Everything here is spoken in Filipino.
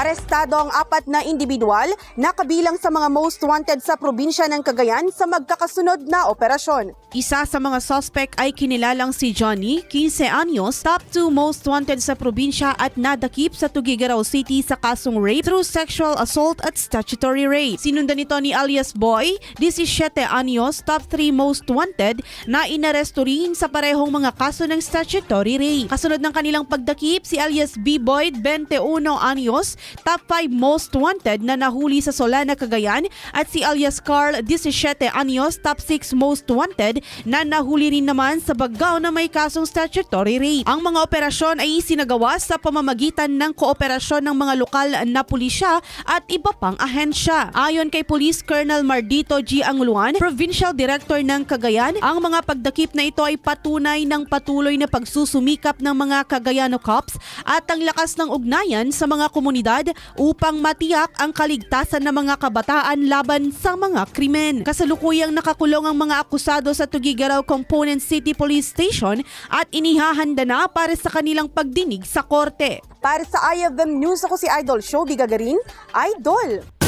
Arestado ang apat na individual na kabilang sa mga most wanted sa probinsya ng Cagayan sa magkakasunod na operasyon. Isa sa mga suspect ay kinilalang si Johnny, 15 anyos, top 2 most wanted sa probinsya at nadakip sa Tugigaraw City sa kasong rape through sexual assault at statutory rape. Sinundan nito ni alias Boy, 17 anyos, top 3 most wanted na inaresto rin sa parehong mga kaso ng statutory rape. Kasunod ng kanilang pagdakip, si alias B-Boy, 21 anyos, top 5 most wanted na nahuli sa Solana, Cagayan at si alias Carl, 17 anyos, top 6 most wanted na nahuli rin naman sa Bagao na may kasong statutory rape. Ang mga operasyon ay isinagawa sa pamamagitan ng kooperasyon ng mga lokal na pulisya at iba pang ahensya. Ayon kay Police Colonel Mardito G. Angluan, Provincial Director ng Cagayan, ang mga pagdakip na ito ay patunay ng patuloy na pagsusumikap ng mga Cagayano Cops at ang lakas ng ugnayan sa mga komunidad upang matiyak ang kaligtasan ng mga kabataan laban sa mga krimen. Kasalukuyang nakakulong ang mga akusado sa Tugigaraw Component City Police Station at inihahanda na para sa kanilang pagdinig sa korte. Para sa IFM News, ako si Idol Show Bigagarin. Idol!